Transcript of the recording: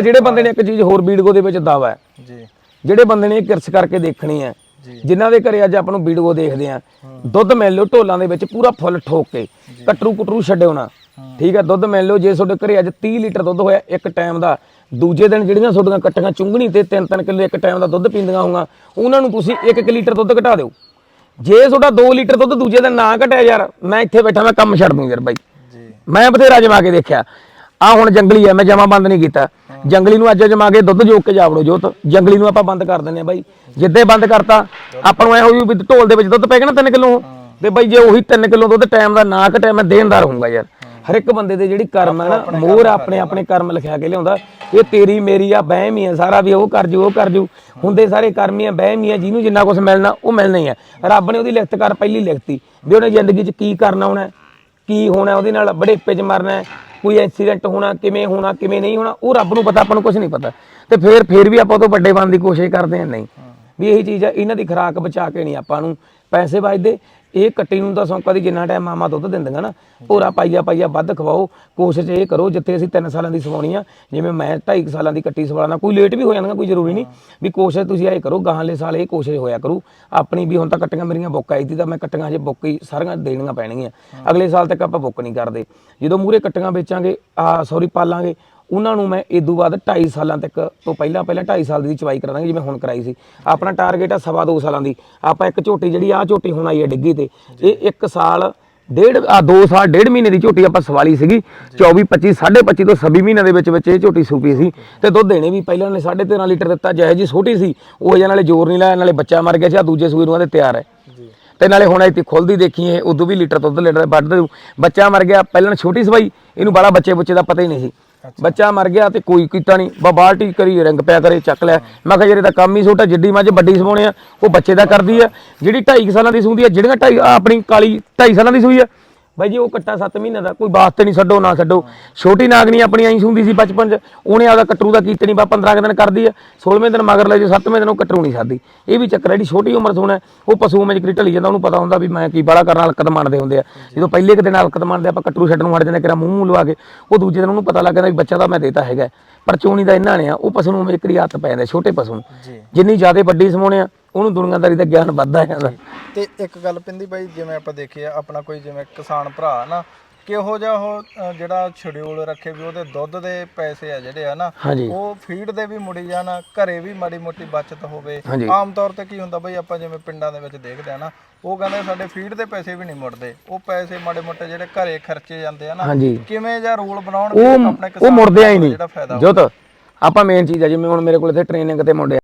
ਜਿਹੜੇ ਬੰਦੇ ਨੇ ਇੱਕ ਚੀਜ਼ ਹੋਰ ਵੀਡੀਓ ਦੇ ਵਿੱਚ ਦਾਵਾ ਹੈ ਜੀ। ਜਿਹੜੇ ਬੰਦੇ ਨੇ ਕਿਰਸ ਕਰਕੇ ਦੇਖਣੀ ਹੈ। ਜਿਨ੍ਹਾਂ ਦੇ ਘਰੇ ਅੱਜ ਆਪਾਂ ਨੂੰ ਵੀਡੀਓ ਦੇਖਦੇ ਆ ਦੁੱਧ ਮਿਲ ਲਿਓ ਢੋਲਾਂ ਦੇ ਵਿੱਚ ਪੂਰਾ ਫੁੱਲ ਠੋਕ ਕੇ ਕਟਰੂ ਕੁਟਰੂ ਛੱਡਿਓ ਨਾ। ਠੀਕ ਹੈ ਦੁੱਧ ਮਿਲ ਲਿਓ ਜੇ ਤੁਹਾਡੇ ਘਰੇ ਅੱਜ 30 ਲੀਟਰ ਦੁੱਧ ਹੋਇਆ ਇੱਕ ਟਾਈਮ ਦਾ ਦੂਜੇ ਦਿਨ ਜਿਹੜੀਆਂ ਤੁਹਾਡੀਆਂ ਕੱਟੀਆਂ ਚੁੰਗਣੀ ਤੇ 3-3 ਕਿਲੋ ਇੱਕ ਟਾਈਮ ਦਾ ਦੁੱਧ ਪੀਂਦੀਆਂ ਹੋਊਗਾ ਉਹਨਾਂ ਨੂੰ ਤੁਸੀਂ 1-1 ਲੀਟਰ ਦੁੱਧ ਘਟਾ ਦਿਓ। ਜੇ ਤੁਹਾਡਾ 2 ਲੀਟਰ ਦੁੱਧ ਦੂਜੇ ਦਿਨ ਨਾ ਘਟਿਆ ਯਾਰ ਮੈਂ ਇੱਥੇ ਬੈਠਾ ਮੈਂ ਕੰਮ ਛੱਡ ਦੂੰ ਯਾਰ ਬਾਈ। ਮੈਂ ਬਥੇਰਾ ਜਮਾ ਕੇ ਦੇਖਿਆ। ਆ ਹੁਣ ਜੰਗਲੀ ਆ ਮੈਂ ਜਮਾ ਬੰਦ ਨਹੀਂ ਕੀਤਾ। ਜੰਗਲੀ ਨੂੰ ਅੱਜ ਜਮਾ ਕੇ ਦੁੱਧ ਜੋਕ ਕੇ ਜਾਵੜੋ ਜੋਤ। ਜੰਗਲੀ ਨੂੰ ਆਪਾਂ ਬੰਦ ਕਰ ਦਿੰਦੇ ਆ ਬਾਈ। ਜਿੱਦੇ ਬੰਦ ਕਰਤਾ ਆਪਾਂ ਨੂੰ ਐ ਹੋਈ ਵੀ ਢੋਲ ਦੇ ਵਿੱਚ ਦੁੱਧ ਪੈ ਗਿਆ ਨਾ 3 ਕਿਲੋ। ਤੇ ਬਾਈ ਜੇ ਉਹੀ 3 ਕਿਲੋ ਦੁੱਧ ਟਾਈਮ ਦਾ ਨਾ ਘਟਿਆ ਮੈਂ ਦੇਣਦਾਰ ਹੋਊਂਗਾ ਯਾਰ। ਹਰ ਇੱਕ ਬੰਦੇ ਦੇ ਜਿਹੜੀ ਕਰਮ ਹੈ ਨਾ ਮੋਹਰ ਆਪਣੇ ਆਪਣੇ ਕਰਮ ਲਿਖਿਆ ਕੇ ਲਿਆਉਂਦਾ। ਇਹ ਤੇਰੀ ਮੇਰੀ ਆ ਬਹਿਮ ਹੀ ਆ ਸਾਰਾ ਵੀ ਉਹ ਕਰ ਜੂ ਉਹ ਕਰ ਜੂ। ਹੁੰਦੇ ਸਾਰੇ ਕਰਮ ਹੀ ਆ ਬਹਿਮ ਹੀ ਆ ਜਿਹਨੂੰ ਜਿੰਨਾ ਕੁਝ ਮਿਲਣਾ ਉਹ ਮਿਲਣਾ ਹੀ ਆ। ਰੱਬ ਨੇ ਉਹਦੀ ਲਿਖਤ ਕਰ ਪਹਿਲੀ ਲਿਖਤੀ। ਵੀ ਉਹਨੇ ਜ਼ਿੰਦਗੀ 'ਚ ਕੀ ਕਰਨਾ ਹੋਣਾ ਕੀ ਹੋਣਾ ਉਹਦੇ ਨਾਲ ਬੜੇਪੇ 'ਚ ਮਰਨਾ ਕੋਈ ਐਕਸੀਡੈਂਟ ਹੋਣਾ ਕਿਵੇਂ ਹੋਣਾ ਕਿਵੇਂ ਨਹੀਂ ਹੋਣਾ ਉਹ ਰੱਬ ਨੂੰ ਪਤਾ ਆਪਾਂ ਨੂੰ ਕੁਝ ਨਹੀਂ ਪਤਾ। ਤੇ ਫਿਰ ਫਿਰ ਵੀ ਆਪਾਂ ਉਹ ਤੋਂ ਵੱਡੇ ਬਣਨ ਦੀ ਕੋਸ਼ਿਸ਼ ਕਰਦੇ ਹਾਂ ਨਹੀਂ। ਵੀ ਇਹੀ ਚੀਜ਼ ਹੈ ਇਹਨਾਂ ਦੀ ਖੁਰਾਕ ਬਚਾ ਕੇ ਨਹੀਂ ਆਪਾਂ ਨੂੰ ਪੈਸੇ ਵੱਜਦੇ ਇਹ ਕੱਟੀ ਨੂੰ ਤਾਂ ਸੌਂਕਾ ਦੀ ਜਿੰਨਾ ਟਾਈਮ ਮਾਮਾ ਦੁੱਧ ਦਿੰਦੀਆਂ ਨਾ, ਭੋਰਾ ਪਾਈਆ ਪਾਈਆ ਵੱਧ ਖਵਾਓ, ਕੋਸ਼ਿਸ਼ ਇਹ ਕਰੋ ਜਿੱਥੇ ਅਸੀਂ 3 ਸਾਲਾਂ ਦੀ ਸਵਾਉਣੀ ਆ, ਜਿਵੇਂ ਮੈਂ 2.5 ਸਾਲਾਂ ਦੀ ਕੱਟੀ ਸਵਾਣਾ ਕੋਈ ਲੇਟ ਵੀ ਹੋ ਜਾਂਦਾ ਕੋਈ ਜ਼ਰੂਰੀ ਨਹੀਂ, ਵੀ ਕੋਸ਼ਿਸ਼ ਤੁਸੀਂ ਇਹ ਕਰੋ ਗਾਹਾਂਲੇ ਸਾਲ ਇਹ ਕੋਸ਼ਿਸ਼ ਹੋਇਆ ਕਰੋ, ਆਪਣੀ ਵੀ ਹੁਣ ਤਾਂ ਕੱਟੀਆਂ ਮੇਰੀਆਂ ਬੁੱਕ ਆਈ ਸੀ, ਤਾਂ ਮੈਂ ਕੱਟੀਆਂ ਹਜੇ ਬੁੱਕ ਹੀ ਸਾਰੀਆਂ ਦੇਣੀਆਂ ਪੈਣਗੀਆਂ, ਅਗਲੇ ਸਾਲ ਤੱਕ ਆਪਾਂ ਬੁੱਕ ਨਹੀਂ ਕਰਦੇ, ਜਦੋਂ ਮੂਰੇ ਕੱਟੀਆਂ ਵੇਚਾਂਗੇ ਆ ਸੌਰੀ ਪਾਲਾਂਗੇ ਉਹਨਾਂ ਨੂੰ ਮੈਂ ਇਦੋਂ ਬਾਅਦ 2.5 ਸਾਲਾਂ ਤੱਕ ਤੋਂ ਪਹਿਲਾਂ ਪਹਿਲਾਂ 2.5 ਸਾਲ ਦੀ ਚਵਾਈ ਕਰਾ ਦਾਂਗੇ ਜਿਵੇਂ ਹੁਣ ਕਰਾਈ ਸੀ। ਆਪਣਾ ਟਾਰਗੇਟ ਆ ਸਵਾ ਦੋ ਸਾਲਾਂ ਦੀ। ਆਪਾਂ ਇੱਕ ਝੋਟੀ ਜਿਹੜੀ ਆ ਝੋਟੀ ਹੁਣ ਆਈ ਹੈ ਡਿੱਗੀ ਤੇ ਇਹ ਇੱਕ ਸਾਲ ਡੇਢ ਆ 2 ਸਾਲ ਡੇਢ ਮਹੀਨੇ ਦੀ ਝੋਟੀ ਆਪਾਂ ਸਵਾਲੀ ਸੀਗੀ। 24 25 25 ਤੋਂ 26 ਮਹੀਨਿਆਂ ਦੇ ਵਿੱਚ ਵਿੱਚ ਇਹ ਝੋਟੀ ਸੂਪੀ ਸੀ। ਤੇ ਦੁੱਧ ਦੇਣੇ ਵੀ ਪਹਿਲਾਂ ਨੇ 13.5 ਲੀਟਰ ਦਿੱਤਾ ਜਿਹੇ ਜੀ ਛੋਟੀ ਸੀ ਉਹ ਜਿਹੇ ਨਾਲੇ ਜ਼ੋਰ ਨਹੀਂ ਲਾਇਆ ਨਾਲੇ ਬੱਚਾ ਮਰ ਗਿਆ ਸੀ ਆ ਦੂਜੇ ਸੂਏ ਨੂੰ ਆਦੇ ਤਿਆਰ ਹੈ। ਤੇ ਨਾਲੇ ਹੁਣ ਇੱਥੇ ਖੁੱਲਦੀ ਦੇਖੀ ਇਹ ਉਦੋਂ ਵੀ ਲੀਟਰ ਦੁੱਧ ਲੀਟਰ ਵੱਢ ਬੱਚਾ ਮਰ ਗਿਆ ਪਹਿਲਾਂ ਛੋਟੀ ਸਵਾਈ ਇਹਨੂੰ ਬਾਲਾ ਬੱਚੇ ਬੁੱਚੇ ਦਾ ਪਤਾ ਹੀ ਨਹੀਂ ਸੀ। ਬੱਚਾ ਮਰ ਗਿਆ ਤੇ ਕੋਈ ਕੀਤਾ ਨਹੀਂ। ਬਾ ਬਾਲਟੀ ਕਰੀ, ਰੰਗ ਪਿਆ ਕਰੇ, ਚੱਕ ਲਿਆ। ਮੈਂ ਕਿਹਾ ਜਿਹੜੇ ਦਾ ਕੰਮ ਹੀ ਛੋਟਾ, ਜਿੱਡੀ ਮੱਝ ਵੱਡੀ ਸਵਾਉਣੇ ਆ, ਉਹ ਬੱਚੇ ਦਾ ਕਰਦੀ ਆ। ਜਿਹੜੀ 2.5 ਸਾਲਾਂ ਦੀ ਸੂੰਦੀ ਆ, ਜਿਹੜੀਆਂ 2.5 ਆਪਣੀ ਕਾਲੀ 2.5 ਸਾਲਾਂ ਦੀ ਸੂਈ ਆ ਬਾਈ ਜੀ ਉਹ ਕੱਟਾ 7 ਮਹੀਨੇ ਦਾ ਕੋਈ ਵਾਸਤੇ ਨਹੀਂ ਛੱਡੋ ਨਾ ਛੱਡੋ। ਛੋਟੀ ਨਾਗਣੀ ਆਪਣੀ ਆਈ ਸੁੰਦੀ ਸੀ ਬਚਪਨ ਚ। ਉਹਨੇ ਆਪਦਾ ਕਟਰੂ ਦਾ ਕੀਤੇ ਨਹੀਂ ਬਾ 15 ਕੁ ਦਿਨ ਕਰਦੀ ਆ। 16ਵੇਂ ਦਿਨ ਮਗਰ ਲੈ ਜੋ 7ਵੇਂ ਦਿਨ ਉਹ ਕਟਰੂ ਨਹੀਂ ਸਾਦੀ ਇਹ ਵੀ ਚੱਕਰ ਹੈ ਜਿਹੜੀ ਛੋਟੀ ਉਮਰ ਸੋਣਾ ਉਹ ਪਸ਼ੂ ਵਿੱਚ ਕਰੀ ਢਲੀ ਜਾਂਦਾ ਉਹਨੂੰ ਪਤਾ ਹੁੰਦਾ ਵੀ ਮੈਂ ਕੀ ਬੜਾ ਕਰਨ ਹਲਕਤ ਮੰਨਦੇ ਹੁੰਦੇ ਆ। ਜਦੋਂ ਪਹਿਲੇ ਕੁ ਦਿਨ ਹਲਕਤ ਮੰਨਦੇ ਆਪਾਂ ਕਟਰੂ ਛੱਡਣ ਨੂੰ ਹਟ ਜਾਂਦੇ ਕਿਰਾ ਮੂੰਹ ਮੂੰਹ ਲਵਾ ਕੇ ਉਹ ਦੂਜੇ ਦਿਨ ਉਹਨੂੰ ਪਤਾ ਲੱਗ ਜਾਂਦਾ ਵੀ ਬੱਚਾ ਤਾਂ ਮੈਂ ਦੇਤਾ ਹੈਗਾ। ਪਰ ਚੋਣੀ ਦਾ ਇਹਨਾਂ ਨੇ ਆ ਉਹ ਪਸ਼ੂ ਨੂੰ ਵਿੱਚ ਕਰੀ ਹੱਥ ਪੈ ਜਾਂਦਾ ਛੋਟੇ ਪਸ਼ੂ ਨੂੰ। ਜਿੰਨੀ ਜ਼ਿਆਦਾ ਵੱਡੀ ਸਮਾਉਣੇ ਆ ਉਹਨੂੰ ਦੁਨੀਆਦਾਰੀ ਦਾ ਗਿਆਨ ਵੱਧਦਾ ਜਾਂਦਾ। ਤੇ ਇੱਕ ਗੱਲ ਪਿੰਦੀ ਬਾਈ ਜਿਵੇਂ ਆਪਾਂ ਦੇਖਿਆ ਆਪਣਾ ਕੋਈ ਜਿਵੇਂ ਕਿਸਾਨ ਭਰਾ ਨਾ ਕਿਹੋ ਜਿਹਾ ਉਹ ਅ, ਜਿਹੜਾ ਸ਼ਡਿਊਲ ਰੱਖੇ ਵੀ ਉਹਦੇ ਦੁੱਧ ਦੇ ਪੈਸੇ ਆ ਜਿਹੜੇ ਆ ਨਾ ਹਾਂਜੀ। ਉਹ ਫੀਡ ਦੇ ਵੀ ਮੁੜੀ ਜਾਣ ਘਰੇ ਵੀ ਮਾੜੀ ਮੋਟੀ ਬਚਤ ਹੋਵੇ। ਹਾਂਜੀ। ਆਮ ਤੌਰ ਤੇ ਕੀ ਹੁੰਦਾ ਬਈ ਆਪਾਂ ਜਿਵੇਂ ਪਿੰਡਾਂ ਦੇ ਵਿੱਚ ਦੇਖਦੇ ਆ ਨਾ ਉਹ ਕਹਿੰਦੇ ਸਾਡੇ ਫੀਡ ਦੇ ਪੈਸੇ ਵੀ ਨਹੀਂ ਮੁੜਦੇ। ਉਹ ਪੈਸੇ ਮਾੜੇ ਮੋਟੇ ਜਿਹੜੇ ਘਰੇ ਖਰਚੇ ਜਾਂਦੇ ਆ ਨਾ ਹਾਂਜੀ। ਕਿਵੇਂ ਜਾਂ ਰੂਲ ਬਣਾਉਣ ਉਹ ਉਹ ਮੁੜਦੇ ਆ ਹੀ ਨਹੀਂ। ਜਿਹੜਾ ਫਾਇਦਾ ਜੋਤ ਆਪਾਂ ਮੇਨ ਚੀਜ਼ ਆ ਜਿਵੇਂ ਹੁਣ ਮੇਰੇ ਕੋਲ ਇੱਥੇ ਟ੍ਰੇਨਿੰਗ ਤੇ ਮੁੰਡੇ